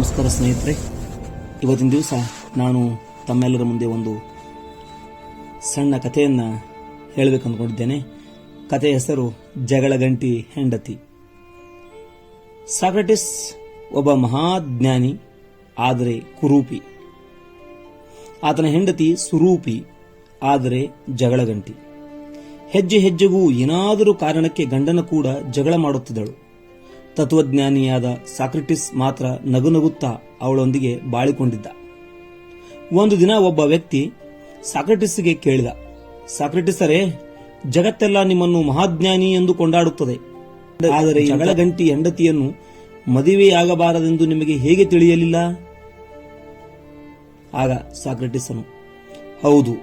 ನಮಸ್ಕಾರ ಸ್ನೇಹಿತರೆ. ಇವತ್ತಿನ ದಿವಸ ನಾನು ತಮ್ಮೆಲ್ಲರ ಮುಂದೆ ಒಂದು ಸಣ್ಣ ಕಥೆಯನ್ನು ಹೇಳಬೇಕು ಅಂದ್ಕೊಂಡಿದ್ದೇನೆ ಕಥೆಯ ಹೆಸರು ಜಗಳ ಗಂಟಿ ಹೆಂಡತಿ. ಸಾಕ್ರೆಟಿಸ್ ಒಬ್ಬ ಮಹಾಜ್ಞಾನಿ, ಆದರೆ ಕುರೂಪಿ. ಆತನ ಹೆಂಡತಿ ಸುರೂಪಿ, ಆದರೆ ಜಗಳ ಗಂಟಿ ಹೆಜ್ಜೆ ಹೆಜ್ಜೆಗೂ ಏನಾದರೂ ಕಾರಣಕ್ಕೆ ಗಂಡನ ಕೂಡ ಜಗಳ ಮಾಡುತ್ತಿದ್ದಳು. ತತ್ವಜ್ಞಾನಿಯಾದ ಸಾಕ್ರಿಟಿಸ್ ಮಾತ್ರ ನಗುನಗುತ್ತಾ ಅವಳೊಂದಿಗೆ ಬಾಳಿಕೊಂಡಿದ್ದ. ಒಂದು ದಿನ ಒಬ್ಬ ವ್ಯಕ್ತಿ ಸಾಕ್ರೆಟಿಸ್ಗೆ ಕೇಳಿದ ಸಾಕ್ರೆಟಿಸರೇ ಜಗತ್ತೆಲ್ಲ ನಿಮ್ಮನ್ನು ಮಹಾಜ್ಞಾನಿ ಎಂದು ಕೊಂಡಾಡುತ್ತದೆ. ಆದರೆ ಜಗಳಗಂಟಿ ಹೆಂಡತಿಯನ್ನು ಮದುವೆಯಾಗಬಾರದೆಂದು ನಿಮಗೆ ಹೇಗೆ ತಿಳಿಯಲಿಲ್ಲ? ಆಗ ಸಾಕ್ರೆಟಿಸನು ಹೌದು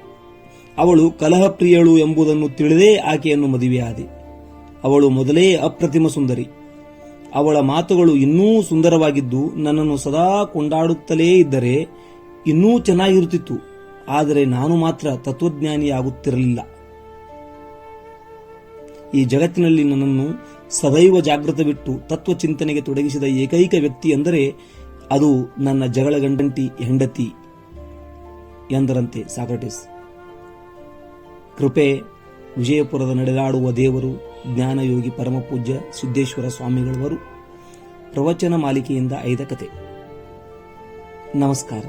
ಅವಳು ಕಲಹಪ್ರಿಯಳು ಎಂಬುದನ್ನು ತಿಳಿದೇ ಆಕೆಯನ್ನು ಮದುವೆಯಾದೆ. ಅವಳು ಮೊದಲೇ ಅಪ್ರತಿಮ ಸುಂದರಿ. ಅವಳ ಮಾತುಗಳು ಇನ್ನೂ ಸುಂದರವಾಗಿದ್ದು ನನ್ನನ್ನು ಸದಾ ಕೊಂಡಾಡುತ್ತಲೇ ಇದ್ದರೆ ಇನ್ನೂ ಚೆನ್ನಾಗಿರುತ್ತಿತ್ತು. ಆದರೆ ನಾನು ಮಾತ್ರ ತತ್ವಜ್ಞಾನಿಯಾಗುತ್ತಿರಲಿಲ್ಲ. ಈ ಜಗತ್ತಿನಲ್ಲಿ ನನ್ನನ್ನು ಸದೈವ ಜಾಗೃತ ಬಿಟ್ಟು ತತ್ವ ಚಿಂತನೆಗೆ ತೊಡಗಿಸಿದ ಏಕೈಕ ವ್ಯಕ್ತಿ ಎಂದರೆ ಅದು ನನ್ನ ಜಗಳ ಗಂಡಂಟಿ ಹೆಂಡತಿ ಎಂದರಂತೆ ಸಾಕ್ರಟಿಸ್. ಕೃಪೆ ವಿಜಯಪುರದ ನಡೆದಾಡುವ ದೇವರು ಜ್ಞಾನಯೋಗಿ ಪರಮಪೂಜ್ಯ ಸಿದ್ದೇಶ್ವರ ಸ್ವಾಮಿಗಳವರು ಪ್ರವಚನ ಮಾಲಿಕೆಯಿಂದ ಐದ ಕತೆ. ನಮಸ್ಕಾರ.